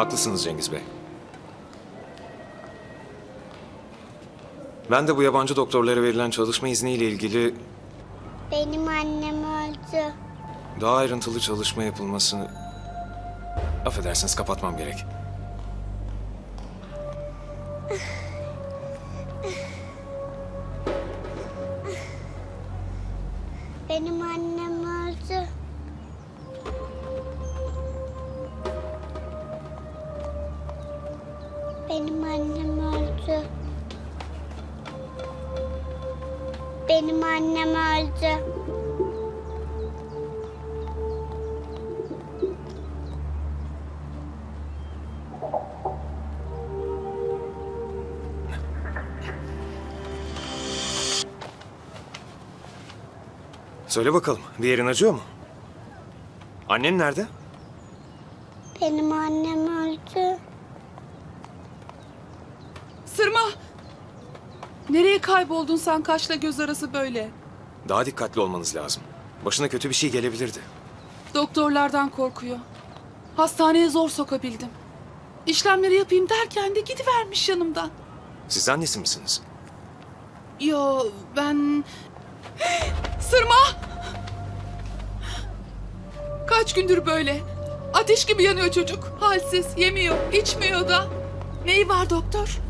Haklısınız Cengiz Bey. Ben de bu yabancı doktorlara verilen çalışma izniyle ilgili Benim annem öldü. daha ayrıntılı çalışma yapılmasını... Affedersiniz kapatmam gerek. Benim annem öldü. Benim annem öldü. Söyle bakalım bir yerin acıyor mu? Annen nerede? Benim annem öldü. Sırma! Nereye kayboldun sen kaşla göz arası böyle? Daha dikkatli olmanız lazım. Başına kötü bir şey gelebilirdi. Doktorlardan korkuyor. Hastaneye zor sokabildim. İşlemleri yapayım derken de gidivermiş yanımdan. Siz annesi misiniz? Yo ben... Sırma! Kaç gündür böyle. Ateş gibi yanıyor çocuk. Halsiz, yemiyor, içmiyor da. Neyi var doktor? —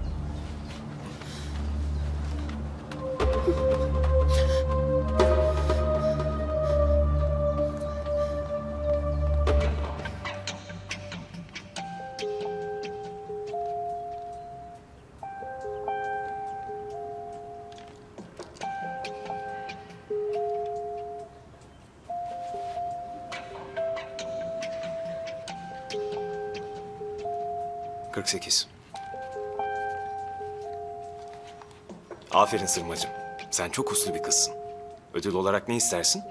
48. Aferin Sırmacığım. Sen çok uslu bir kızsın. Ödül olarak ne istersin?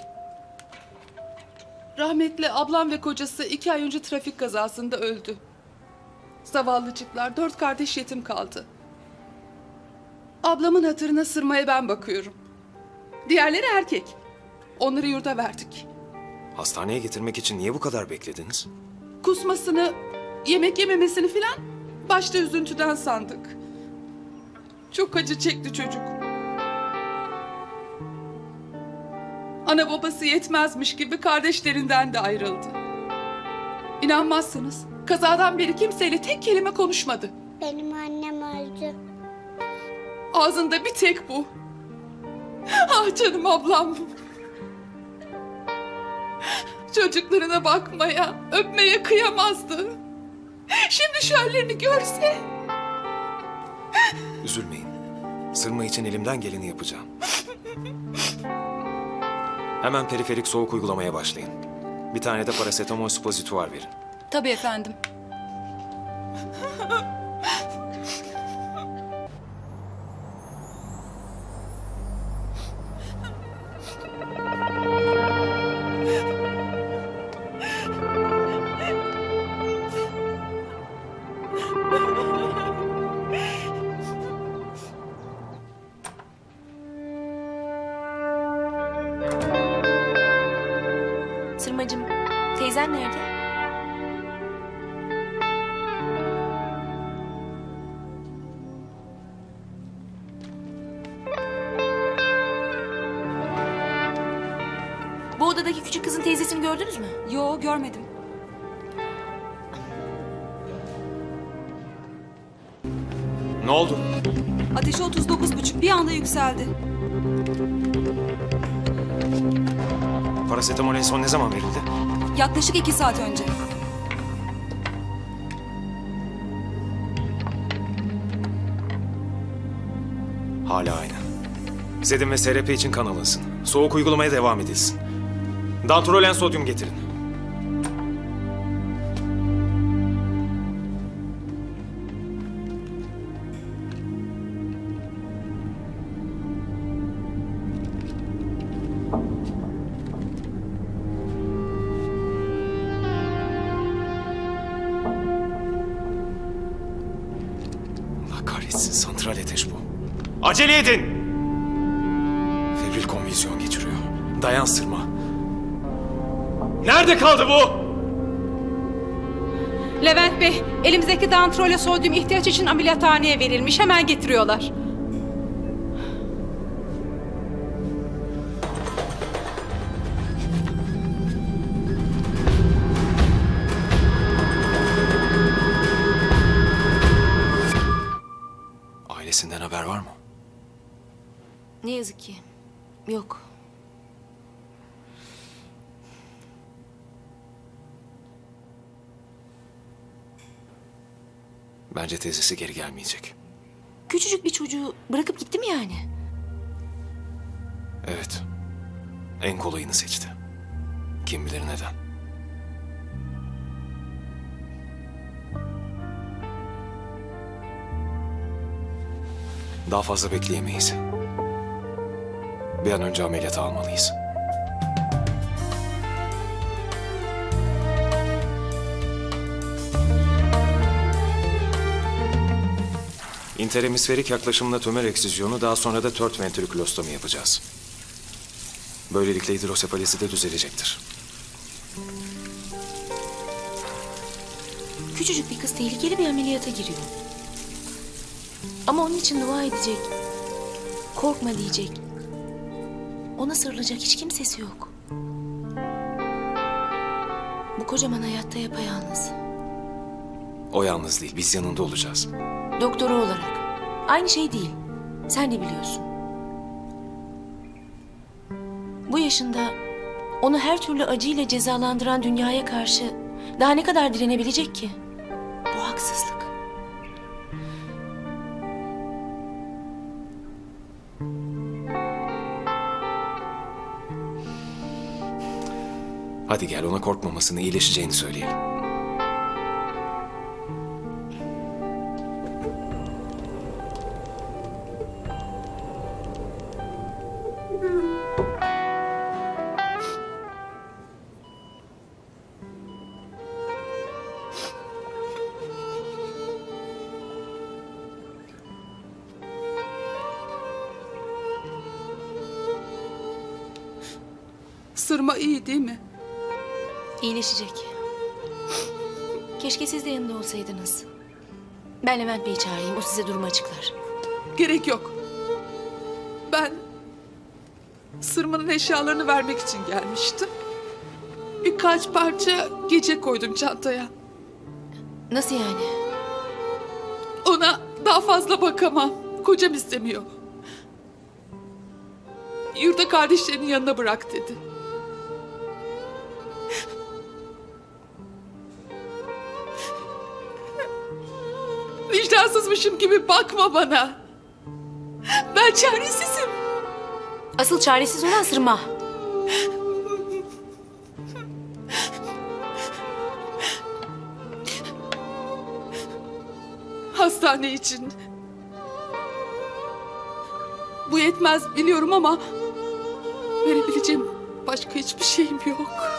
Rahmetli ablam ve kocası iki ay önce trafik kazasında öldü. Zavallıcıklar dört kardeş yetim kaldı. Ablamın hatırına sırmaya ben bakıyorum. Diğerleri erkek. Onları yurda verdik. Hastaneye getirmek için niye bu kadar beklediniz? Kusmasını, yemek yememesini filan başta üzüntüden sandık. Çok acı çekti çocuk. Ana babası yetmezmiş gibi kardeşlerinden de ayrıldı. İnanmazsınız. Kazadan beri kimseyle tek kelime konuşmadı. Benim annem öldü. Ağzında bir tek bu. Ah canım ablam. Çocuklarına bakmaya, öpmeye kıyamazdı. Şimdi şu hallerini görse. Üzülmeyin. Sırma için elimden geleni yapacağım. Hemen periferik soğuk uygulamaya başlayın. Bir tane de parasetamol spozituar verin. Tabii efendim. Teyzen nerede? Bu odadaki küçük kızın teyzesini gördünüz mü? Yo görmedim. Ne oldu? Ateşi 39,5 bir anda yükseldi. Parasetamol en son ne zaman verildi? Yaklaşık 2 saat önce. Hala aynı. Zedin ve SRP için kan alınsın. Soğuk uygulamaya devam edilsin. Dantrolen sodyum getirin. Santral ateş bu. Acele edin! Febril konvülsyon geçiriyor. Dayan sırma. Nerede kaldı bu? Levent Bey, elimizdeki dantrole sodyum ihtiyaç için ameliyathaneye verilmiş. Hemen getiriyorlar. Haber var mı? Ne yazık ki. Yok. Bence teyzesi geri gelmeyecek. Küçücük bir çocuğu bırakıp gitti mi yani? Evet. En kolayını seçti. Kim bilir neden. Daha fazla bekleyemeyiz. Bir an önce ameliyata almalıyız. İnteremisferik yaklaşımla tümör eksizyonu daha sonra da tört ventrikülostomi yapacağız. Böylelikle hidrosefalesi de düzelecektir. Küçücük bir kız tehlikeli bir ameliyata giriyor. Ama onun için dua edecek. Korkma diyecek. Ona sarılacak hiç kimsesi yok. Bu kocaman hayatta yapayalnız. O yalnız değil, biz yanında olacağız. Doktoru olarak. Aynı şey değil. Sen de biliyorsun. Bu yaşında onu her türlü acıyla cezalandıran dünyaya karşı daha ne kadar direnebilecek ki? Bu haksızlık. Hadi gel ona korkmamasını, iyileşeceğini söyleyelim. Sırma iyi değil mi? İyileşecek. Keşke siz de yanında olsaydınız. Ben Levent Bey'i çağırayım. O size durumu açıklar. Gerek yok. Ben Sırma'nın eşyalarını vermek için gelmiştim. Birkaç parça gece koydum çantaya. Nasıl yani? Ona daha fazla bakamam. Kocam istemiyor. Yurda kardeşlerinin yanına bırak dedi. Vicdansızmışım gibi bakma bana. Ben çaresizim. Asıl çaresiz olan Sırma. Hastane için. Bu yetmez biliyorum ama verebileceğim başka hiçbir şeyim yok.